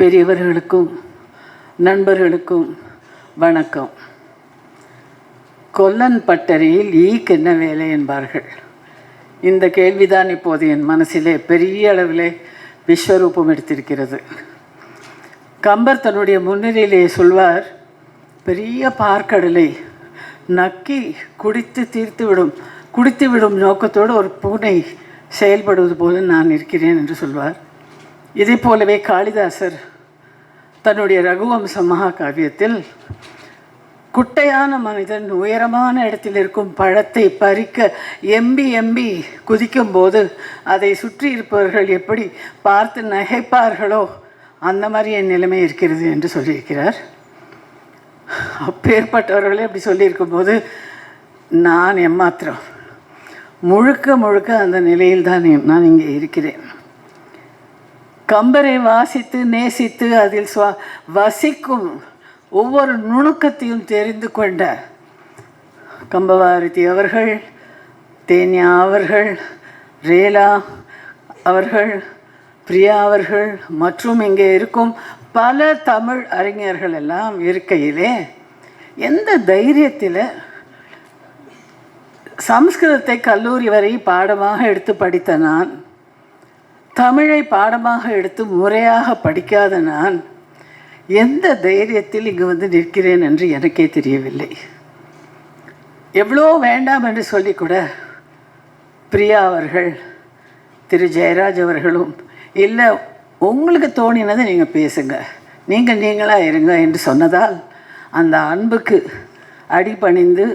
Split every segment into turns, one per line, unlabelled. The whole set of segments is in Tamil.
பெரியவர்களுக்கும் நண்பர்களுக்கும் வணக்கம். கொல்லன் பட்டறையில் ஈக்கு என்ன வேலை என்பார்கள்? இந்த கேள்விதான் இப்போது என் மனசிலே பெரிய அளவிலே விஸ்வரூபம் எடுத்திருக்கிறது. கம்பர் தன்னுடைய முன்னிலையிலே சொல்வார் பெரிய பார்க்கடலை நக்கி குடித்து தீர்த்து விடும் குடித்து விடும் நோக்கத்தோடு ஒரு பூனை செயல்படுவது போல நான் இருக்கிறேன் என்று சொல்வார். இதை போலவே காளிதாசர் தன்னுடைய ரகுவம்ச மகாகாவியத்தில் குட்டையான மனிதன் உயரமான இடத்தில் இருக்கும் பழத்தை பறிக்க எம்பி எம்பி குதிக்கும் போது அதை சுற்றி இருப்பவர்கள் எப்படி பார்த்து நகைப்பார்களோ அந்த மாதிரி என் நிலைமை இருக்கிறது என்று சொல்லியிருக்கிறார். அப்பேற்பட்டவர்களே அப்படி சொல்லியிருக்கும்போது நான் எம்மாத்திரம் முழுக்க முழுக்க அந்த நிலையில் தான் நான் இங்கே இருக்கிறேன். கம்பரை வாசித்து நேசித்து அதில் சுவா வசிக்கும் ஒவ்வொரு நுணுக்கத்தையும் தெரிந்து கொண்ட கம்பபாரதி அவர்கள் தேன்யா அவர்கள் ரேலா அவர்கள் பிரியா அவர்கள் மற்றும் இங்கே இருக்கும் பல தமிழ் அறிஞர்கள் எல்லாம் இருக்கையிலே எந்த தைரியத்தில் சம்ஸ்கிருதத்தை கல்லூரி வரை பாடமாக எடுத்து படித்த நான் தமிழை பாடமாக எடுத்து முறையாக படிக்காத நான் எந்த தைரியத்தில் இங்கு வந்து நிற்கிறேன் என்று எனக்கே தெரியவில்லை. எவ்வளோ வேண்டாம் என்று சொல்லி கூட பிரியா அவர்கள் திரு ஜெயராஜ் அவர்களும் இல்லை உங்களுக்கு தோணினதை நீங்கள் பேசுங்க. நீங்கள் நீங்களாக இருங்க என்று சொன்னதால் அந்த அன்புக்கு அடிபணிந்து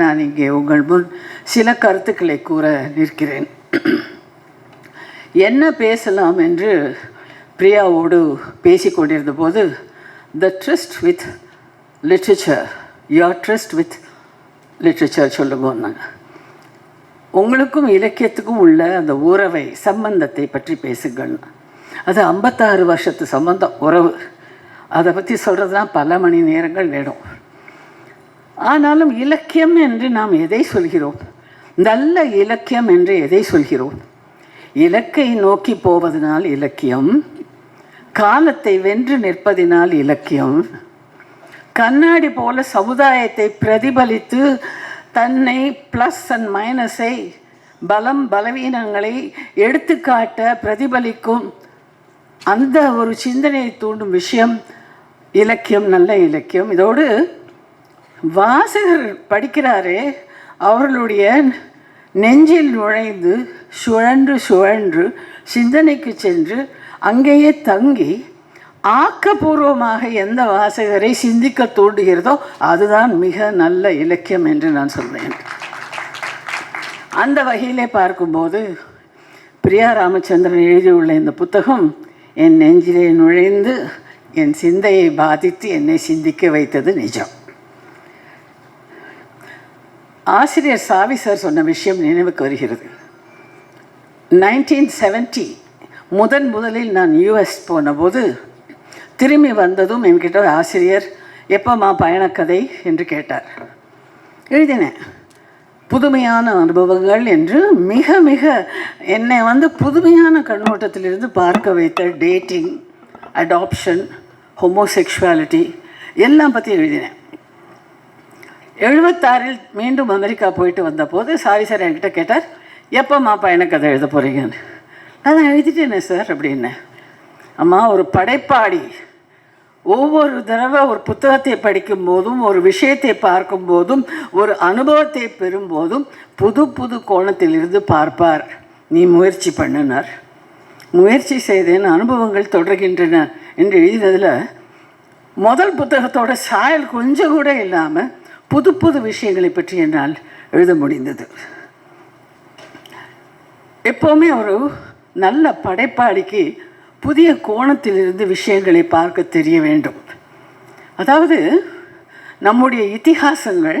நான் இங்கே உங்கள் முன் சில கருத்துக்களை கூற நிற்கிறேன். என்ன பேசலாம் என்று பிரியாவோடு பேசி கொண்டிருந்த போது the tryst with literature your tryst with literature சொல்லுங்கன்னாங்க உங்களுக்கும் இலக்கியத்துக்கும் உள்ள அந்த உறவை சம்பந்தத்தை பற்றி பேசுங்கள். அது ஐம்பத்தாறு வருஷத்து சம்பந்தம் உறவு. அதை பற்றி சொல்கிறதுனா பல மணி நேரங்கள் வேணும் ஆனாலும் இலக்கியம் என்று நாம் எதை சொல்கிறோம்? நல்ல இலக்கியம் என்று எதை சொல்கிறோம்? இலக்கை நோக்கி போவதனால் இலக்கியம் காலத்தை வென்று நிற்பதினால் இலக்கியம். கண்ணாடி போல சமுதாயத்தை பிரதிபலித்து தன்னை ப்ளஸ் அண்ட் மைனஸை பலம் பலவீனங்களை எடுத்துக்காட்ட பிரதிபலிக்கும் அந்த ஒரு சிந்தனையை தூண்டும் விஷயம் இலக்கியம் நல்ல இலக்கியம். இதோடு வாசகர் படிக்கிறாரே அவர்களுடைய நெஞ்சில் நுழைந்து சுழன்று சுழன்று சிந்தனைக்கு சென்று அங்கேயே தங்கி ஆக்கப்பூர்வமாக எந்த வாசகரை சிந்திக்க தூண்டுகிறதோ அதுதான் மிக நல்ல இலக்கியம் என்று நான் சொல்வேன். அந்த வகையிலே பார்க்கும்போது பிரியா ராமச்சந்திரன் எழுதியுள்ள இந்த புத்தகம் என் நெஞ்சிலே நுழைந்து என் சிந்தையை பாதித்து என்னை சிந்திக்க வைத்தது நிஜம். ஆசிரியர் சாவி சார் சொன்ன விஷயம் நினைவுக்கு வருகிறது. நைன்டீன் செவன்ட்டி முதன் முதலில் நான் யூஎஸ் போனபோது திரும்பி வந்ததும் என்கிட்ட ஒரு ஆசிரியர் எப்போம்மா பயணக்கதை? என்று கேட்டார். எழுதினேன் புதுமையான அனுபவங்கள் என்று மிக மிக என்னை வந்து புதுமையான கண்ணோட்டத்திலிருந்து பார்க்க வைத்த டேட்டிங் அடாப்ஷன் ஹோமோசெக்ஷுவாலிட்டி எல்லாம் பற்றி எழுதினேன் எழுபத்தாறில் மீண்டும் அமெரிக்கா போயிட்டு வந்தபோது சாரி சார் என்கிட்ட கேட்டார். எப்போம்மா அதை எழுத போகிறீங்கன்னு நான் எழுதிட்டேனே சார் அப்படின்னேன் அம்மா ஒரு படைப்பாடி ஒவ்வொரு தடவை ஒரு புத்தகத்தை படிக்கும் போதும் ஒரு விஷயத்தை பார்க்கும் போதும் ஒரு அனுபவத்தை பெறும்போதும் புது புது கோணத்திலிருந்து பார்ப்பார். நீ முயற்சி பண்ணினார். முயற்சி செய்தேன் அனுபவங்கள் தொடர்கின்றன என்று எழுதினதில் முதல் புத்தகத்தோட சாயல் கொஞ்சம் கூட இல்லாமல் புது புது விஷயங்களை பற்றி என்னால் எழுத முடிந்தது. எப்போவுமே ஒரு நல்ல படைப்பாளிக்கு புதிய கோணத்திலிருந்து விஷயங்களை பார்க்க தெரிய வேண்டும். அதாவது நம்முடைய இத்திகாசங்கள்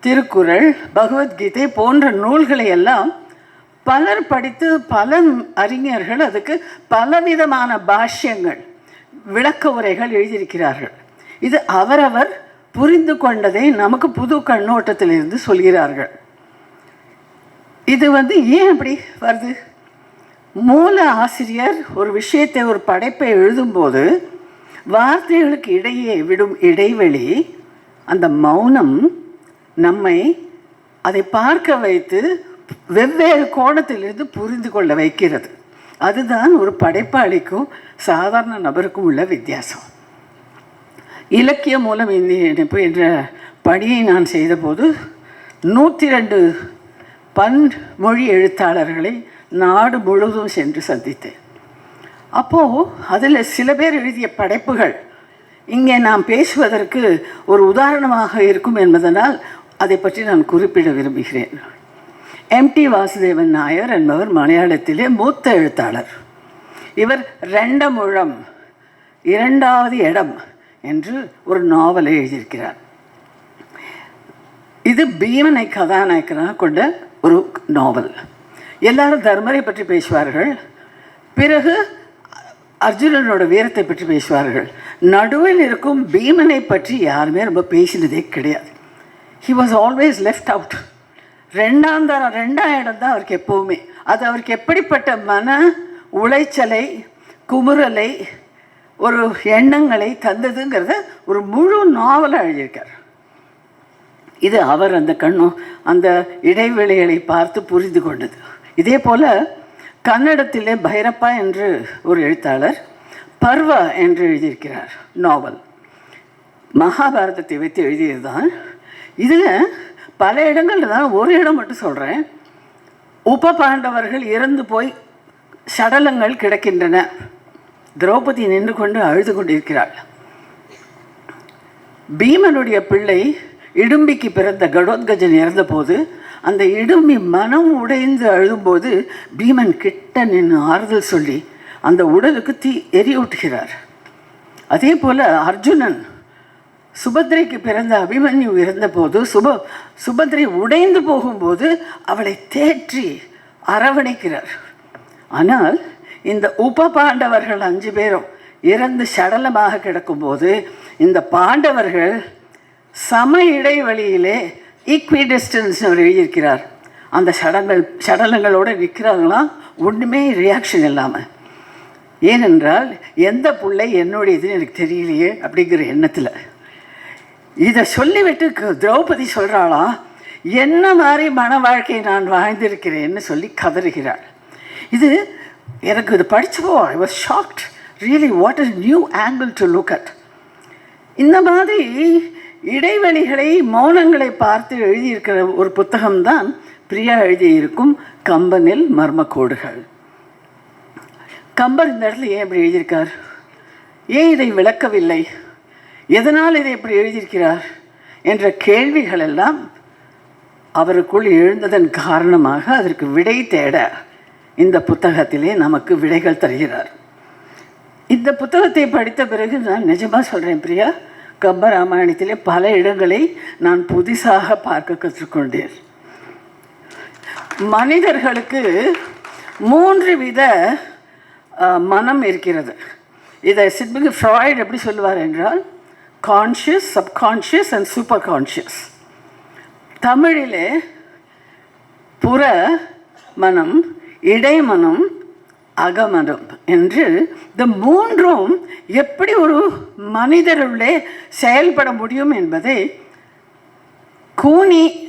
திருக்குறள் பகவத்கீதை போன்ற நூல்களை எல்லாம் பலர் படித்து பல அறிஞர்கள் அதுக்கு பலவிதமான பாஷ்யங்கள் விளக்க உரைகள் எழுதியிருக்கிறார்கள். இது அவரவர் புரிந்து கொண்டதை நமக்கு புது கண்ணோட்டத்திலிருந்து சொல்கிறார்கள். இது வந்து ஏன் அப்படி வருது? மூல ஆசிரியர் ஒரு விஷயத்தை ஒரு படைப்பை எழுதும்போது வார்த்தைகளுக்கு இடையே விடும் இடைவெளி அந்த மௌனம் நம்மை அதை பார்க்க வைத்து வெவ்வேறு கோணத்திலிருந்து புரிந்து கொள்ள வைக்கிறது. அதுதான் ஒரு படைப்பாளிக்கும் சாதாரண நபருக்கும் உள்ள வித்தியாசம். இலக்கியம் மூலம் இந்திய இணைப்பு என்ற பணியை நான் செய்தபோது நூற்றி ரெண்டு பன்மொழி எழுத்தாளர்களை நாடு முழுவதும் சென்று சந்தித்தேன். அப்போது அதில் சில பேர் எழுதிய படைப்புகள் இங்கே நாம் பேசுவதற்கு ஒரு உதாரணமாக இருக்கும் என்பதனால் அதை பற்றி நான் குறிப்பிட விரும்புகிறேன். எம்டி வாசுதேவன் நாயர் என்பவர் மலையாளத்திலே மூத்த எழுத்தாளர். இவர் ரெண்டமுழம் இரண்டாவது இடம் என்று ஒரு நாவலை எழுதியிருக்கிறார். இது பீமனை கதாநாயகனாக கொண்ட ஒரு நாவல் எல்லாரும் தர்மரை பற்றி பேசுவார்கள். பிறகு அர்ஜுனனோட வீரத்தை பற்றி பேசுவார்கள். நடுவில் இருக்கும் பீமனை பற்றி யாருமே ரொம்ப பேசினதே கிடையாது. He was always left out ரெண்டாம் தரம் ரெண்டாம் இடம் தான் அவருக்கு எப்போவுமே. அது அவருக்கு எப்படிப்பட்ட மன உளைச்சலை குமுறலை ஒரு எண்ணங்களை தந்ததுங்கிறத ஒரு முழு நாவலாக எழுதியிருக்கார். இது அவர் அந்த கண்ணும் அந்த இடைவெளிகளை பார்த்து புரிந்து கொண்டது. இதே போல் கன்னடத்திலே பைரப்பா என்று ஒரு எழுத்தாளர் பர்வ என்று எழுதியிருக்கிறார் நாவல். மகாபாரதத்தை வைத்து எழுதியது தான் இதில் பல இடங்களில் தான் ஒரு இடம் மட்டும் சொல்கிறேன் உப பாண்டவர்கள் இறந்து போய் சடலங்கள் கிடக்கின்றன. திரௌபதி நின்று கொண்டு அழுது கொண்டிருக்கிறாள். பீமனுடைய பிள்ளை இடும்பிக்கு பிறந்த கடோத்கஜன் இறந்தபோது அந்த இடும்பி மனம் உடைந்து அழுதும்போது பீமன் கிட்ட நின்று ஆறுதல் சொல்லி அந்த உடலுக்கு தீ எரியூட்டுகிறார். அதே போல் அர்ஜுனன் சுபத்ரைக்கு பிறந்த அபிமன்யு இருந்தபோது சுப சுபத்ரை உடைந்து போகும்போது அவளை தேற்றி அரவணைக்கிறார். ஆனால் இந்த உப பாண்டவர்கள் அஞ்சு பேரும் இறந்து சடலமாக கிடக்கும்போது இந்த பாண்டவர்கள் சம இடைவெளியிலே ஈக்வி டிஸ்டன்ஸ் அவர் எழுதியிருக்கிறார். அந்த சடங்கள் சடலங்களோடு நிற்கிறாங்களாம் ஒன்றுமே ரியாக்ஷன் இல்லாமல் ஏனென்றால் எந்த பிள்ளை என்னுடையதுன்னு எனக்கு தெரியலையே அப்படிங்கிற எண்ணத்தில். இதை சொல்லிவிட்டு திரௌபதி சொல்கிறாளாம் என்ன மாதிரி மன வாழ்க்கையை நான் வாழ்ந்திருக்கிறேன்னு சொல்லி கதறுகிறாள். இது எனக்கு இது படித்தப்போ I was shocked really what is new angle to look at இந்த மாதிரி இடைவெளிகளை மௌனங்களை பார்த்து எழுதியிருக்கிற ஒரு புத்தகம்தான் பிரியா எழுதியிருக்கும் கம்பனில் மர்மக்கோடுகள். கம்பர் இந்த இடத்துல ஏன் இப்படி எழுதியிருக்கார்? ஏன் இதை விளக்கவில்லை? எதனால் இதை இப்படி எழுதியிருக்கிறார்? என்ற கேள்விகள் எல்லாம் அவருக்குள் எழுந்ததன் காரணமாக அதற்கு விடை தேட இந்த புத்தகத்திலே நமக்கு விடைகள் தருகிறார். இந்த புத்தகத்தை படித்த பிறகு நான் நிஜமாக சொல்கிறேன் பிரியா கம்ப ராமாயணத்திலே பல இடங்களை நான் புதிசாக பார்க்க கற்றுக்கொண்டேன். மனிதர்களுக்கு மூன்று வித மனம் இருக்கிறது. இதை சிட்பிக்கு ஃப்ராய்டு எப்படி சொல்லுவார் என்றால் conscious subconscious and super conscious தமிழிலே புற மனம் இடைமனம் அகமனம் என்று இந்த மூன்றும் எப்படி ஒரு மனிதருள்ளே செயல்பட முடியும் என்பதை கூனி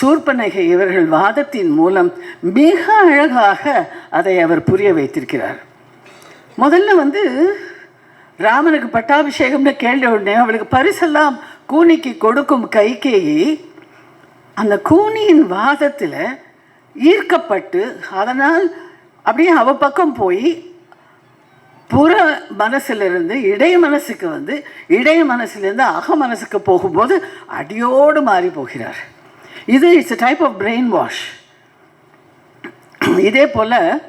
சூர்பனகை இவர்கள் வாதத்தின் மூலம் மிக அழகாக அதை அவர் புரிய வைத்திருக்கிறார். முதல்ல வந்து ராமனுக்கு பட்டாபிஷேகம்னு கேள்வி உடனே அவளுக்கு பரிசெல்லாம் கூனிக்கு கொடுக்கும் கைகேயி அந்த கூனியின் வாதத்தில் ஈர்க்கப்பட்டு அதனால் அப்படியே அவ பக்கம் போய் புற மனசிலிருந்து இடை மனசுக்கு வந்து இடை மனசுலேருந்து அக மனசுக்கு போகும்போது அடியோடு மாறி போகிறார். இது it's type of brain wash இதே போல்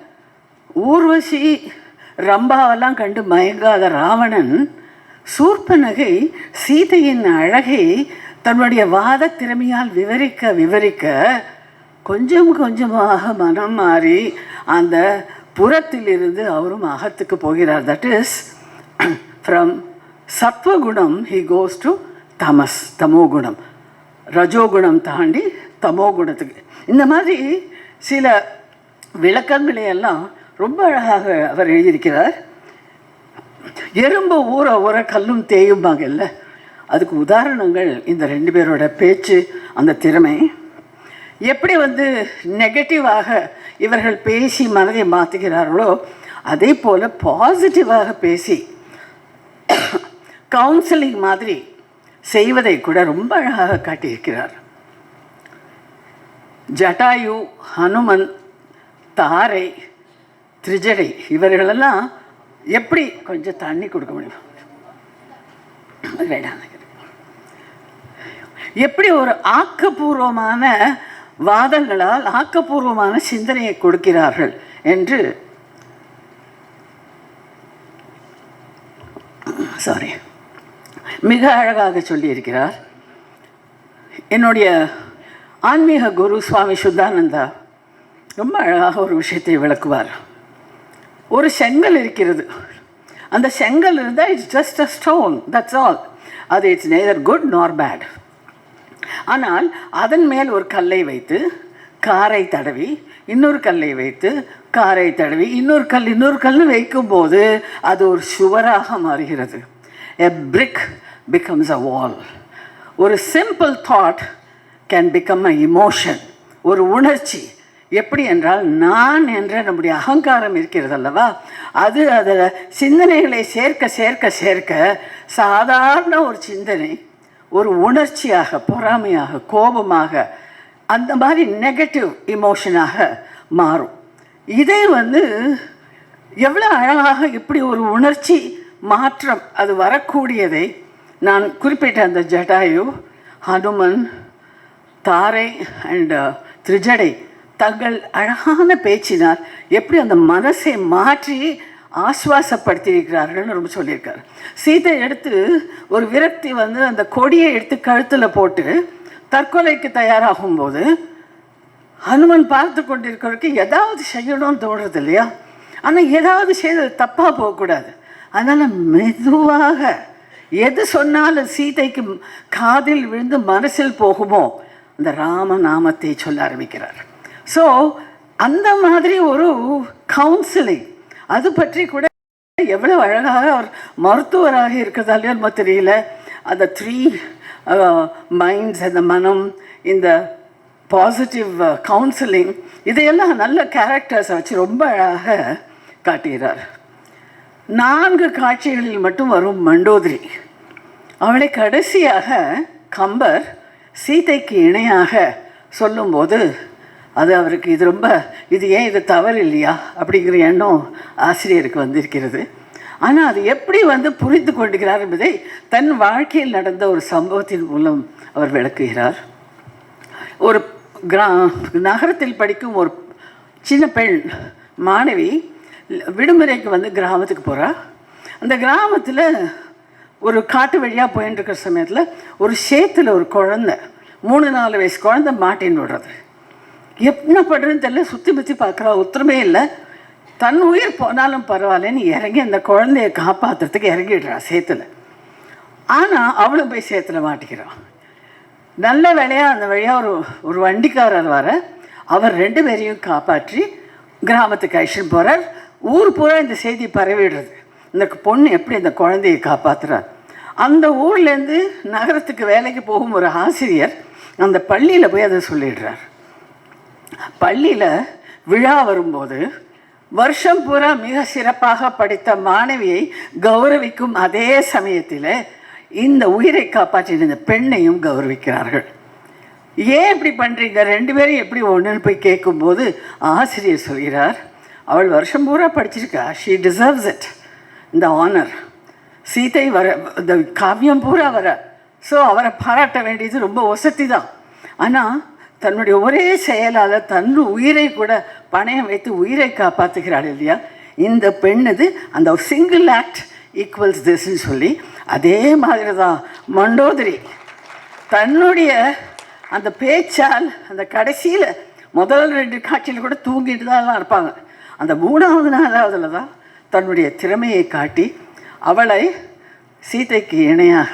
ஊர்வசி ரம்பாவெல்லாம் கண்டு மயங்காத ராவணன் சூர்பனகை சீதையின் அழகை தன்னுடைய வாத திறமையால் விவரிக்க விவரிக்க கொஞ்சம் கொஞ்சமாக மனம் மாறி அந்த புறத்திலிருந்து அவரும் அகத்துக்கு போகிறார். தட் இஸ் ஃப்ரம் சத்வகுணம் ஹி கோஸ் டு தமஸ் தமோகுணம். ரஜோகுணம் தாண்டி தமோகுணத்துக்கு. இந்த மாதிரி சில விளக்கங்களை எல்லாம் ரொம்ப அழகாக அவர் எழுதியிருக்கிறார். எறும்பு ஊற ஊற கல்லும் தேயும்பாங்கல்ல அதுக்கு உதாரணங்கள் இந்த ரெண்டு பேரோட பேச்சு அந்த திறமை. எப்படி வந்து நெகட்டிவாக இவர்கள் பேசி மனதை மாற்றுகிறார்களோ அதே போல் பாசிட்டிவாக பேசி கவுன்சிலிங் மாதிரி செய்வதை கூட ரொம்ப அழகாக காட்டியிருக்கிறார். ஜட்டாயு ஹனுமன் தாரை திரிஜடை இவர்களெல்லாம் எப்படி கொஞ்சம் தண்ணி கொடுக்க முடியும்? எப்படி ஒரு ஆக்கப்பூர்வமான வாதங்களால் ஆக்கப்பூர்வமான சிந்தனையை கொடுக்கிறார்கள் என்று சாரி மிக அழகாக சொல்லியிருக்கிறார். என்னுடைய ஆன்மீக குரு சுவாமி சுத்தானந்தா ரொம்ப அழகாக ஒரு விஷயத்தை விளக்குவார். ஒரு செங்கல் இருக்கிறது. அந்த செங்கல் இருந்தால் it's just a stone that's all அது it's neither good nor bad ஆனால் அதன் மேல் ஒரு கல்லை வைத்து காரை தடவி இன்னொரு கல்லை வைத்து காரை தடவி இன்னொரு கல் இன்னொரு கல் வைக்கும்போது அது ஒரு சுவராக மாறுகிறது. எ பிரிக் பிகம்ஸ் அ வால் ஒரு simple thought can become a emotion ஒரு உணர்ச்சி. எப்படி என்றால் நான் என்ற நம்முடைய அகங்காரம் இருக்கிறது அல்லவா? அது அதில் சிந்தனைகளை சேர்க்க சேர்க்க சேர்க்க சாதாரண ஒரு சிந்தனை ஒரு உணர்ச்சியாக பொறாமையாக கோபமாக அந்த மாதிரி நெகட்டிவ் இமோஷனாக மாறும். இதே வந்து எவ்வளோ அழகாக இப்படி ஒரு உணர்ச்சி மாற்றம் அது வரக்கூடியதை நான் குறிப்பிட்ட அந்த ஜடாயு ஹனுமன் தாரை அண்ட் uh, திரிஜடை தங்கள் அழகான பேச்சினால் எப்படி அந்த மனசை மாற்றி ஆஸ்வாசப்படுத்தியிருக்கிறார்கள்னு ரொம்ப சொல்லியிருக்காரு. சீதை எடுத்து ஒரு விரக்தி வந்து அந்த கொடியை எடுத்து கழுத்தில் போட்டு தற்கொலைக்கு தயாராகும் போது ஹனுமன் பார்த்து கொண்டிருக்கிறவருக்கு ஏதாவது செய்யணும்னு தோணுறது இல்லையா? ஆனால் ஏதாவது செய்தது தப்பாக போகக்கூடாது. அதனால் மெதுவாக எது சொன்னாலும் சீதைக்கு காதில் விழுந்து மனசில் போகுமோ அந்த ராம நாமத்தை சொல்ல ஆரம்பிக்கிறார். ஸோ அந்த மாதிரி ஒரு கவுன்சிலிங் அது பற்றி கூட எவ்வளோ அழகாக அவர் மருத்துவராக இருக்கிறதாலே நம்ம தெரியல. அந்த த்ரீ மைண்ட்ஸ் uh, அந்த மனம் இந்த பாசிட்டிவ் கவுன்சிலிங் uh, இதையெல்லாம் நல்ல கேரக்டர்ஸை வச்சு ரொம்ப அழகாக காட்டுகிறார். நான்கு காட்சிகளில் மட்டும் வரும் மண்டோதிரி. அவளை கடைசியாக கம்பர் சீதைக்கு இணையாக சொல்லும்போது அது அவருக்கு இது ரொம்ப இது ஏன் இது தவறு இல்லையா? அப்படிங்கிற எண்ணம் ஆசிரியருக்கு வந்திருக்கிறது. ஆனால் அது எப்படி வந்து புரிந்து கொண்டுகிறார் என்பதை தன் வாழ்க்கையில் நடந்த ஒரு சம்பவத்தின் மூலம் அவர் விளக்குகிறார். ஒரு கிரா நகரத்தில் படிக்கும் ஒரு சின்ன பெண் மாணவி விடுமுறைக்கு வந்து கிராமத்துக்கு போகிறா அந்த கிராமத்தில் ஒரு காட்டு வழியாக போயின்னு இருக்கிற சமயத்தில் ஒரு சேத்தில் ஒரு குழந்தை மூணு நாலு வயசு குழந்தை மாட்டின்னு விடுறது. என்ன பண்ணுறதுன்னு தெரியல சுற்றி முற்றி பார்க்குறா உத்தரமே இல்லை. தன் உயிர் போனாலும் பரவாயில்லன்னு இறங்கி அந்த குழந்தைய காப்பாற்றுறதுக்கு இறங்கிடுறா சேத்துல. ஆனால் அவளும் போய் சேத்துல மாட்டிக்கிறான் நல்ல வேலையாக அந்த வழியாக ஒரு ஒரு வண்டிக்காரர் வர அவர் ரெண்டு பேரையும் காப்பாற்றி கிராமத்துக்கு அழிச்சுன்னு போகிறார் ஊர் பூரா இந்த செய்தி பரவிடுறது. இந்த பொண்ணு எப்படி இந்த குழந்தையை காப்பாற்றுறார் அந்த ஊர்லேருந்து நகரத்துக்கு வேலைக்கு போகும் ஒரு ஆசிரியர் அந்த பள்ளியில் போய் அதை சொல்லிடுறார். பள்ளியில் விழா வரும்போது வருஷம் பூரா மிக சிறப்பாக படித்த மாணவியை கௌரவிக்கும் அதே சமயத்தில் இந்த உயிரை காப்பாற்றின இந்த பெண்ணையும் கௌரவிக்கிறார்கள். ஏன் இப்படி பண்ணுறீங்க ரெண்டு பேரும் எப்படி ஒன்றுன்னு போய் கேட்கும்போது ஆசிரியர் சொல்கிறார் அவள் வருஷம் பூரா படிச்சிருக்கா. ஷீ டிசர்வ்ஸ் இட் இந்த ஆனர் சீதை வர இந்த காவியம் பூரா வர. ஸோ அவரை பாராட்ட வேண்டியது ரொம்ப வசதி தான் ஆனால் தன்னுடைய ஒரே செயலால் தன் உயிரை கூட பணயம் வைத்து உயிரை காப்பாற்றுகிறாள் இல்லையா? இந்த பெண்ணுது அந்த சிங்கிள் ஆக்ட் ஈக்குவல்ஸ் திஸ்ன்னு சொல்லி அதே மாதிரி தான் மண்டோதரி தன்னுடைய அந்த பேச்சால் அந்த கடைசியில் முதல் ரெண்டு காட்சியில் கூட தூங்கிட்டு தான் இருப்பாங்க. அந்த மூணாவது நாலாவதுல தான் தன்னுடைய திறமையை காட்டி அவளை சீதைக்கு இணையாக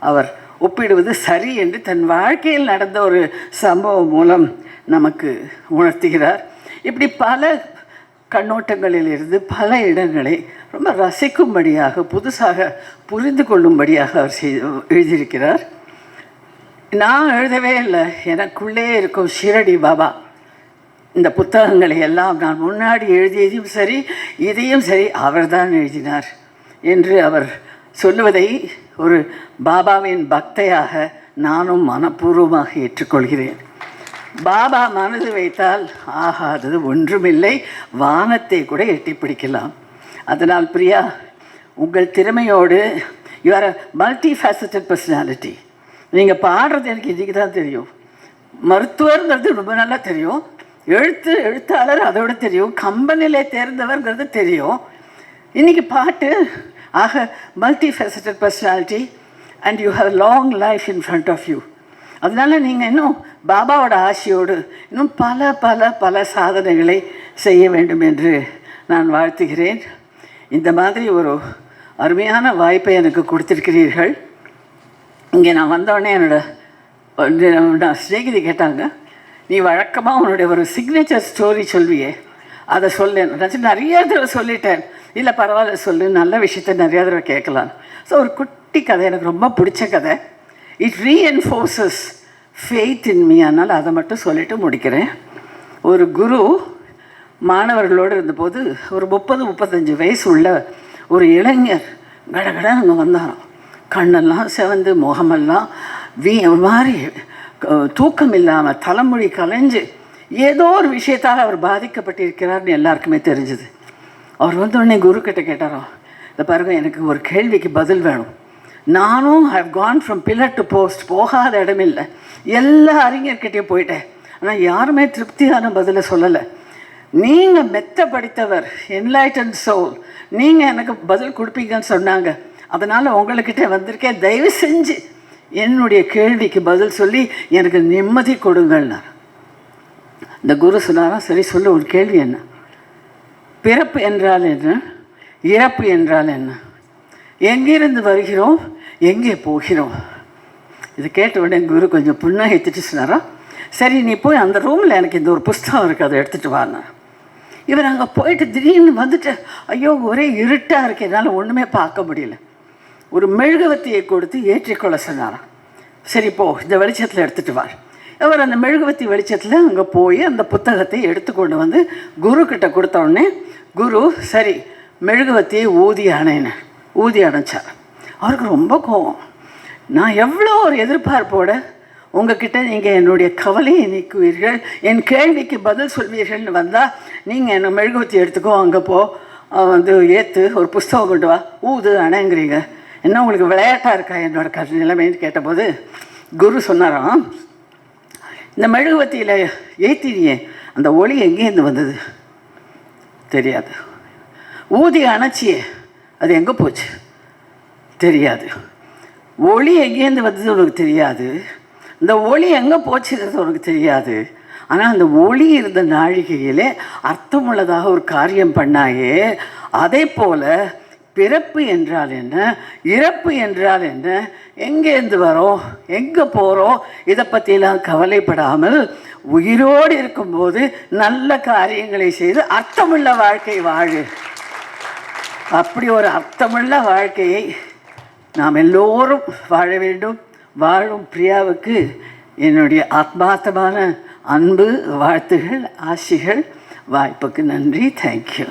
அவர் ஒப்பிடுவது சரி என்று தன் வாழ்க்கையில் நடந்த ஒரு சம்பவம் மூலம் நமக்கு உணர்த்துகிறார். இப்படி பல கண்ணோட்டங்களிலிருந்து பல இடங்களை ரொம்ப ரசிக்கும்படியாக புதுசாக புரிந்து கொள்ளும்படியாக அவர் செய் எழுதியிருக்கிறார். நான் எழுதவே இல்லை. எனக்குள்ளே இருக்கும் ஷிரடி பாபா. இந்த புத்தகங்களை எல்லாம் நான் முன்னாடி எழுதியதையும் சரி இதையும் சரி அவர்தான் எழுதினார் என்று அவர் சொல்லுவதை ஒரு பாபாவின் பக்தையாக நானும் மனப்பூர்வமாக ஏற்றுக்கொள்கிறேன். பாபா மனது வைத்தால் ஆகாதது ஒன்றுமில்லை வானத்தை கூட எட்டி பிடிக்கலாம். அதனால் பிரியா உங்கள் திறமையோடு your a multifaceted personality நீங்கள் பாடுறது எனக்கு இன்றைக்கி தான் தெரியும். மருத்துவருங்கிறது ரொம்ப நல்லா தெரியும். எழுத்து எழுத்தாளர் அதோட தெரியும். கம்பெனியில் தேர்ந்தவர்ங்கிறது தெரியும். இன்றைக்கி பாட்டு ஆக multifaceted personality and you have long life in front of you அதனால் நீங்கள் இன்னும் பாபாவோட ஆசையோடு இன்னும் பல பல பல சாதனைகளை செய்ய வேண்டும் என்று நான் வாழ்த்துகிறேன். இந்த மாதிரி ஒரு அருமையான வாய்ப்பை எனக்கு கொடுத்துருக்கிறீர்கள். இங்கே நான் வந்தோடனே என்னோட நான் ஸ்நேகிதி கேட்டாங்க நீ வழக்கமாக உன்னுடைய ஒரு சிக்னேச்சர் ஸ்டோரி சொல்வியே அதை சொல்லேன். நிறைய தடவை சொல்லிட்டேன். இல்லை பரவாயில்ல சொல்லு. நல்ல விஷயத்த நிறையா தடவை கேட்கலாம். ஸோ ஒரு குட்டி கதை. எனக்கு ரொம்ப பிடிச்ச கதை. It reinforces faith in me அதனால் அதை மட்டும் சொல்லிட்டு முடிக்கிறேன். ஒரு குரு மாணவர்களோடு இருந்தபோது ஒரு முப்பது முப்பத்தஞ்சு வயசு உள்ள ஒரு இளைஞர் கடகட அங்கே வந்தாராம். கண்ணெல்லாம் செவந்து முகமெல்லாம் வீ மாதிரி தூக்கம் இல்லாமல் தலைமொழி கலைஞ்சு ஏதோ ஒரு விஷயத்தால் அவர் பாதிக்கப்பட்டிருக்கிறார்னு எல்லாருக்குமே தெரிஞ்சுது. அவர் வந்து உடனே குருக்கிட்ட கேட்டாரோ இந்த பாருங்க எனக்கு ஒரு கேள்விக்கு பதில் வேணும். நானும் have gone from pillar to post போகாத இடமில்லை. எல்லா அறிஞர்கிட்டையும் போயிட்டேன். ஆனால் யாருமே திருப்தியான பதிலை சொல்லலை. நீங்கள் மெத்த படித்தவர் என்லைட்டன் சோல் நீங்கள் எனக்கு பதில் கொடுப்பீங்கன்னு சொன்னாங்க. அதனால் உங்கள்கிட்ட வந்திருக்கேன். தயவு செஞ்சு என்னுடைய கேள்விக்கு பதில் சொல்லி எனக்கு நிம்மதி கொடுங்கள்னார் இந்த குரு சொன்னாராம் சரி சொல்லு ஒரு கேள்வி என்ன? பிறப்பு என்றால் என்ன? இறப்பு என்றால் என்ன? எங்கிருந்து வருகிறோம்? எங்கே போகிறோம்? இது கேட்ட உடனே குரு கொஞ்சம் புன்னகைத்துட்டு சொன்னாரா சரி நீ போய் அந்த ரூமில் எனக்கு இந்த ஒரு புஸ்தகம் இருக்குது அதை எடுத்துகிட்டு வாங்க இவர் அங்கே போயிட்டு திடீர்னு வந்துட்டு ஐயோ ஒரே இருட்டாக இருக்கு என்னால் ஒன்றுமே பார்க்க முடியல. ஒரு மெழுகுவத்தியை கொடுத்து ஏற்றிக்கொள்ள சொன்னாராம். சரி போ இந்த வெளிச்சத்தில் எடுத்துகிட்டு வார் அவர் அந்த மெழுகுவத்தி வெளிச்சத்தில் அங்கே போய் அந்த புத்தகத்தை எடுத்து கொண்டு வந்து குரு கிட்ட கொடுத்த உடனே குரு சரி மெழுகுவத்தியை ஊதி அணைன்னு. ஊதி அணைச்சார். அவருக்கு ரொம்ப கோபம் நான் எவ்வளோ ஒரு எதிர்பார்ப்போட உங்ககிட்ட நீங்கள் என்னுடைய கவலையை நீக்குவீர்கள் என் கேள்விக்கு பதில் சொல்வீர்கள்னு வந்தால் நீங்கள் என்னை மெழுகுவத்தி எடுத்துக்கோ அங்கே போ. வந்து ஏற்று ஒரு புஸ்தகம் கொண்டு வா. ஊது அணைங்கிறீங்க. என்ன உங்களுக்கு விளையாட்டாக இருக்கா என்னோட கரு நிலைமைன்னு கேட்டபோது குரு சொன்னாராம் இந்த மெழுகுவத்தியில் ஏற்றினியே அந்த ஒளி எங்கேருந்து வந்தது? தெரியாது. ஊதி அணைச்சியே அது எங்கே போச்சு? தெரியாது. ஒளி எங்கேருந்து வந்தது உனக்கு தெரியாது. இந்த ஒளி எங்கே போச்சுங்கிறது உனக்கு தெரியாது. ஆனால் அந்த ஒளி இருந்த நாழிகையிலே அர்த்தமுள்ளதாக ஒரு காரியம் பண்ணாயே. அதே போல் பிறப்பு என்றால் என்ன? இறப்பு என்றால் என்ன? எங்கேருந்து வரோம்? எங்கே போகிறோம் இதை பற்றிலாம் கவலைப்படாமல் உயிரோடு இருக்கும்போது நல்ல காரியங்களை செய்து அர்த்தமுள்ள வாழ்க்கை வாழு. அப்படி ஒரு அர்த்தமுள்ள வாழ்க்கையை நாம் எல்லோரும் வாழ வேண்டும். வாழும் பிரியாவுக்கு என்னுடைய ஆத்மார்த்தமான அன்பு வாழ்த்துகள் ஆசிகள் வாய்ப்புக்கு நன்றி. தேங்க்யூ